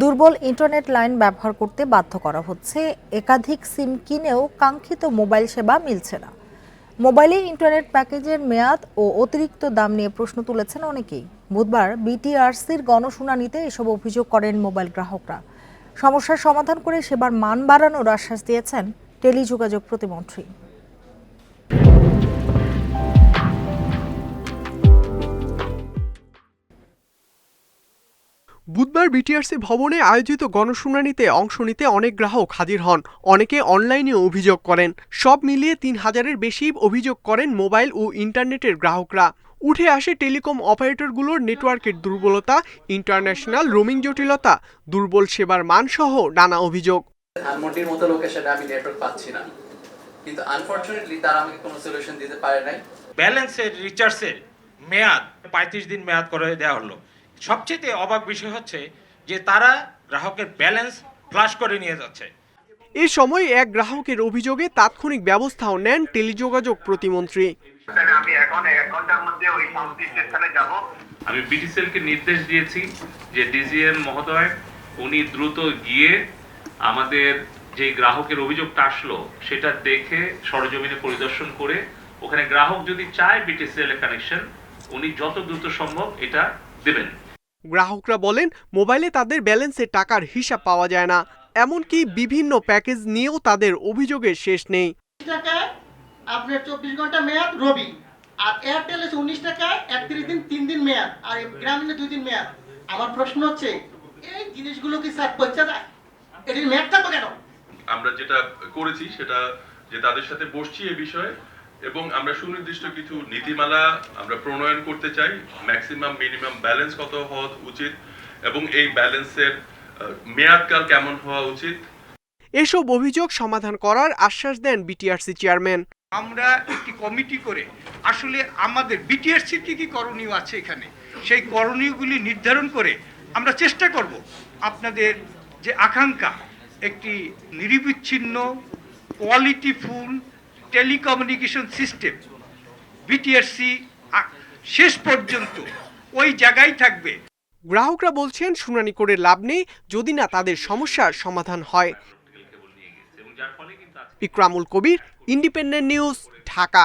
দুর্বল internet line ব্যবহার করতে বাধ্য করা হচ্ছে। একাধিক সিম কিনেও কাঙ্ক্ষিত মোবাইল সেবা মিলছে না। মোবাইলে ইন্টারনেট প্যাকেজের মেয়াদ ও অতিরিক্ত দাম নিয়ে প্রশ্ন তুলেছেন অনেকেই। বুধবার বিটিআরসির গণশুনানিতে এসব অভিযোগ করেন মোবাইল গ্রাহকরা। সমস্যার সমাধান করে সেবার মান বাড়ানোর আশ্বাস দিয়েছেন টেলিযোগাযোগ প্রতিমন্ত্রী। বুধবার বিটিআরসি ভবনে আয়োজিত গণশুনানিতে অংশ নিতে অনেক গ্রাহক হাজির হন। অনেকে অনলাইনে অভিযোগ করেন। সব মিলিয়ে তিন হাজারের বেশি অভিযোগ করেন মোবাইল ও ইন্টারনেটের গ্রাহকরা। উঠে আসে টেলিকম অপারেটরগুলোর নেটওয়ার্কের দুর্বলতা ইন্টারন্যাশনাল রোমিং জটিলতা দুর্বল সেবার মানসহ নানা অভিযোগ। ধানমন্ডির মতো লোকেশনে আমি নেটওয়ার্ক পাচ্ছি না। কিন্তু আনফরচুনেটলি তারা আমাকে কোনো সলিউশন দিতে পারে নাই। ব্যালেন্সের রিচার্জের মেয়াদ পঁয়ত্রিশ দিন মেয়াদ করে দেওয়া হলো। সবচেয়ে অবাক বিষয় হচ্ছে যে তারা গ্রাহকের ব্যালেন্স ফ্লাশ করে নিয়ে যাচ্ছে। এ সময় এক গ্রাহকের অভিযোগে তাৎক্ষণিক ব্যবস্থাও নেন টেলিযোগাযোগ প্রতিমন্ত্রী। আমি এখন এক ঘণ্টার মধ্যে ওই সংশ্লিষ্ট স্থানে যাব। আমি বিটিসেলকে নির্দেশ দিয়েছি যে ডিজিএম মহোদয় উনি দ্রুত গিয়ে আমাদের যে গ্রাহকের অভিযোগটা আসলো সেটা দেখে সরজমিনে পরিদর্শন করে ওখানে গ্রাহক যদি চায় বিটিসিএল কানেকশন উনি যত দ্রুত সম্ভব এটা দেবেন। গ্রাহকরা বলেন মোবাইলে তাদের ব্যালেন্সের টাকার হিসাব পাওয়া যায় না। এমনকি বিভিন্ন প্যাকেজ নিয়েও তাদের অভিযোগের শেষ নেই। টাকায় আপনার চব্বিশ ঘণ্টা মেয়াদ রবি আর এয়ারটেল এসে উনিশ টাকায় একত্রিশ দিন তিন দিন মেয়াদ আর গ্রামীণে দুই দিন মেয়াদ। আমার প্রশ্ন হচ্ছে এই জিনিসগুলো কি স্যার যায়? এটির মেয়াদ থাকবে কেন? আমরা যেটা করেছি সেটা যে তাদের সাথে বসছি এ বিষয়ে এবং আমরা সুনির্দিষ্ট কিছু নীতিমালা আমরা প্রণয়ন করতে চাই। ম্যাক্সিমাম মিনিমাম ব্যালেন্স কত হওয়া উচিত এবং এই ব্যালেন্সের মেয়াদকাল কেমন হওয়া উচিত? এসব অভিযোগ সমাধান করার আশ্বাস দেন বিটিআরসি চেয়ারম্যান আমরা একটি কমিটি করে আসলে আমাদের বিটিআরসির কি কি করণীয় আছে এখানে? সেই করণীয়গুলি নির্ধারণ করে আমরা চেষ্টা করব আপনাদের যে আকাঙ্ক্ষা একটি নিরবিচ্ছিন্ন কোয়ালিটিফুল টেলিকমিউনিকেশন সিস্টেম বিটিআরসি শেষ পর্যন্ত ওই জায়গায় থাকবে। গ্রাহকরা বলছেন শুনানি করে লাভ নেই যদি না তাদের সমস্যার সমাধান হয়। Ikramul Kabir independent news Dhaka.